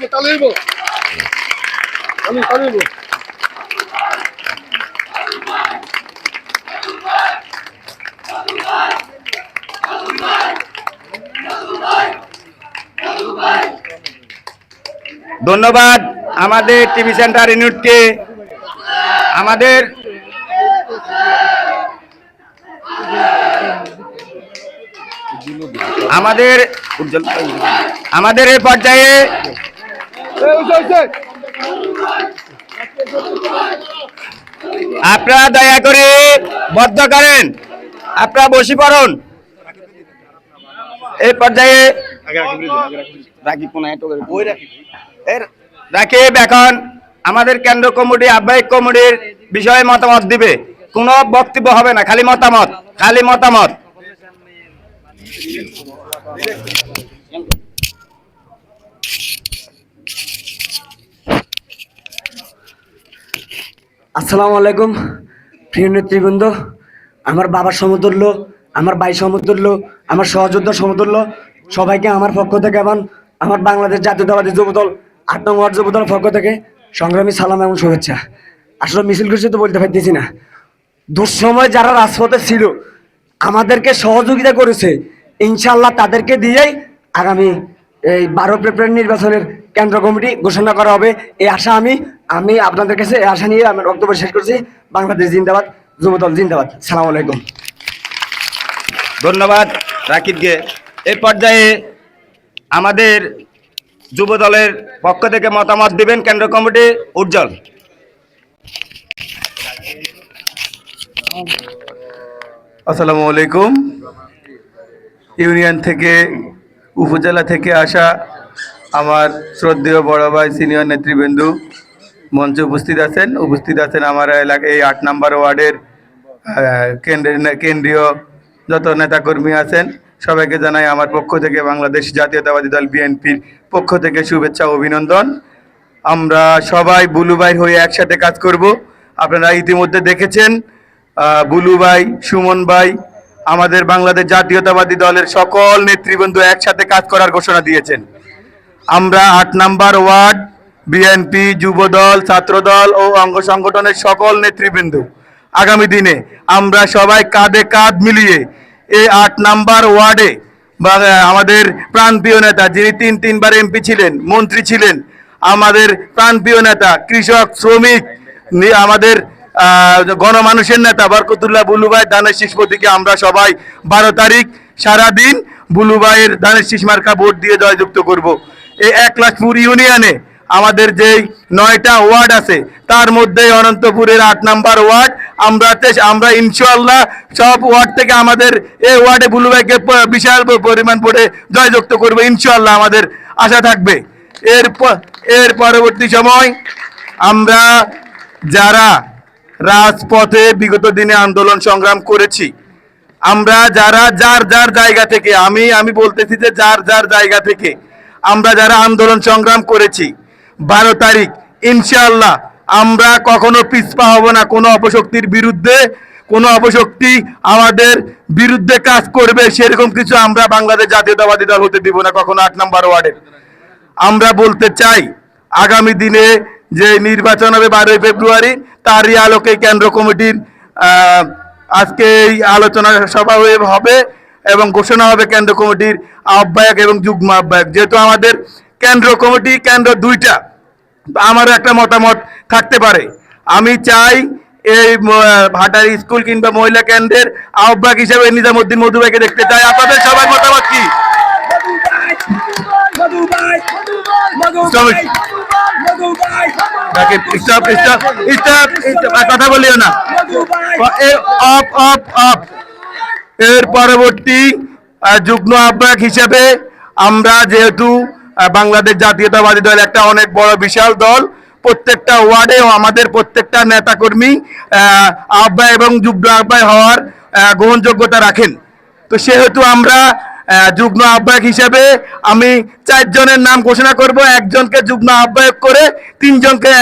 দিব তালে দিব আমি তালে দিব ধন্যবাদ আমাদের টিভি সেন্টার ইউনিটকে আমাদের আমাদের আমাদের এই পর্যায়ে আপনারা দয়া করে বদ্ধ করেন। আপনারা বসে পড়ুন। এই পর্যায়ে রাকিব এখন আমাদের কেন্দ্র কমিটি, আহ্বায়ক কমিটির বিষয়ে মতামত দিবে। কোনো বক্তব্য হবে না, খালি মতামত খালি মতামত। আসসালামু আলাইকুম, প্রিয় নেতৃবৃন্দ। আমার বাবার সমতুল্য, আমার ভাই সমতুল্য, আমার সহযোদ্ধা সমতুল্য, সবাইকে আমার পক্ষ থেকে এবং আমার বাংলাদেশ জাতীয়তাবাদী যুবদল আট নম্বর যুবদল পক্ষ থেকে সংগ্রামী সালাম এবং শুভেচ্ছা। আসলে মিছিল করছে তো বলতে পারতেছি না। দুঃসময় যারা রাজপথে ছিল, আমাদেরকে সহযোগিতা করেছে ইনশাল্লাহ তাদেরকে দিয়েই আগামী এই বারো ফেব্রুয়ারি নির্বাচনের কেন্দ্র কমিটি ঘোষণা করা হবে। এই আশা আমি আমি আপনাদের কাছে এই আশা নিয়ে আমি বক্তব্য শেষ করছি। বাংলাদেশ জিন্দাবাদ যুবদল জিন্দাবাদ। সালাম আলাইকুম। ধন্যবাদ রাকিবকে। এই পর্যায়ে আমাদের যুব দলের পক্ষ থেকে মতামত দিবেন কেন্দ্র কমিটি উজ্জ্বল। আসসালামু আলাইকুম। ইউনিয়ন থেকে উপজেলা থেকে আসা আমার শ্রদ্ধেয় বড় ভাই সিনিয়র নেতৃবৃন্দ মঞ্চে উপস্থিত আছেন। উপস্থিত আছেন আমার এলাকায় এই আট নম্বর ওয়ার্ডের কেন্দ্রীয় যত নেতাকর্মী আছেন সবাইকে জানাই আমার পক্ষ থেকে বাংলাদেশ জাতীয়তাবাদী দল বিএনপির পক্ষ থেকে শুভেচ্ছা অভিনন্দন। আমরা সবাই বুলু ভাই হয়ে একসাথে কাজ করব। আপনারা ইতিমধ্যে দেখেছেন আহ, বুলু ভাই সুমন ভাই আমাদের বাংলাদেশ জাতীয়তাবাদী দলের সকল নেতৃবৃন্দ একসাথে কাজ করার ঘোষণা দিয়েছেন। আমরা আট number ward BNP Jubodal, Chhatradal ও অঙ্গ সংগঠনের সকল নেতৃবৃন্দ। আগামী দিনে আমরা সবাই কাঁধে কাঁধ মিলিয়ে এই আট নাম্বার ওয়ার্ডে আমাদের প্রাণপ্রিয় নেতা যিনি তিন, তিনবার এমপি ছিলেন, মন্ত্রী ছিলেন, আমাদের প্রাণপ্রিয় নেতা, কৃষক, শ্রমিক আমাদের গণমানুষের নেতা বরকতুল্লাহ বুলুভাই দানের শীষ আমরা সবাই বারো তারিখ সারাদিন বুলুভাইয়ের দানের শীষ ভোট দিয়ে জয়যুক্ত করব। এই এক লাখপুর ইউনিয়নে আমাদের যেই নয়টা ওয়ার্ড আছে, তার মধ্যে অনন্তপুরের আট নাম্বার ওয়ার্ড। আমরা আমরা ইনশাল্লাহ সব ওয়ার্ড থেকে আমাদের এই ওয়ার্ডে বুলুভাইকে প- বিশাল পরিমাণ পড়ে জয়যুক্ত করব ইনশাল্লাহ আমাদের আশা থাকবে। এর এর পরবর্তী সময় আমরা যারা রাজপথে বিগত দিনে আন্দোলন সংগ্রাম করেছি, আমরা যারা যার যার জায়গা থেকে, আমি আমি বলতেছি যে যার যার জায়গা থেকে আমরা যারা আন্দোলন সংগ্রাম করেছি, বারো তারিখ, ইনশাআল্লাহ আমরা কখনো পিছপা হব না। কোনো অপশক্তির বিরুদ্ধে, কোনো অপশক্তি আমাদের বিরুদ্ধে কাজ করবে, সেরকম কিছু আমরা বাংলাদেশ জাতীয়তাবাদী দল হতে দিব না কখনো আট নম্বর ওয়ার্ডে। আমরা বলতে চাই, আগামী দিনে যে নির্বাচন হবে বারোই ফেব্রুয়ারি, তারই আলোকে কেন্দ্র কমিটির আজকে এই আলোচনা সভা হবে। এবং ঘোষণা হবে কেন্দ্র কমিটির আহ্বায়ক এবং যুগ্ম আহ্বায়ক। যেহেতু আমাদের কেন্দ্র কমিটি কেন্দ্র দুইটা আমারও একটা মতামত থাকতে পারে। আমি চাই এই ভাটার স্কুল কিংবা মহিলা কেন্দ্রের আহ্বায়ক হিসেবে নিজামুদ্দিন মধুভাইকে দেখতে চাই। আপনাদের সবার মতামত কি? কথা বলিও না। Off off off. এর পরবর্তী যুগ্ম আহ্বায়ক হিসেবে আমরা যেহেতু বাংলাদেশ জাতীয়তাবাদী দল একটা অনেক বড় বিশাল দল প্রত্যেকটা ওয়ার্ডেও আমাদের প্রত্যেকটা নেতাকর্মী আহ, আহ্বায়ক এবং যুগ্ম আহ্বায়ক হওয়ার গ্রহণযোগ্যতা রাখেন। তো সেহেতু আমরা যুগ্ম আহ্বায়ক হিসেবে আমি চারজনের নাম ঘোষণা করব একজনকে যুগ্ম আহ্বায়ক করে তিনজনকে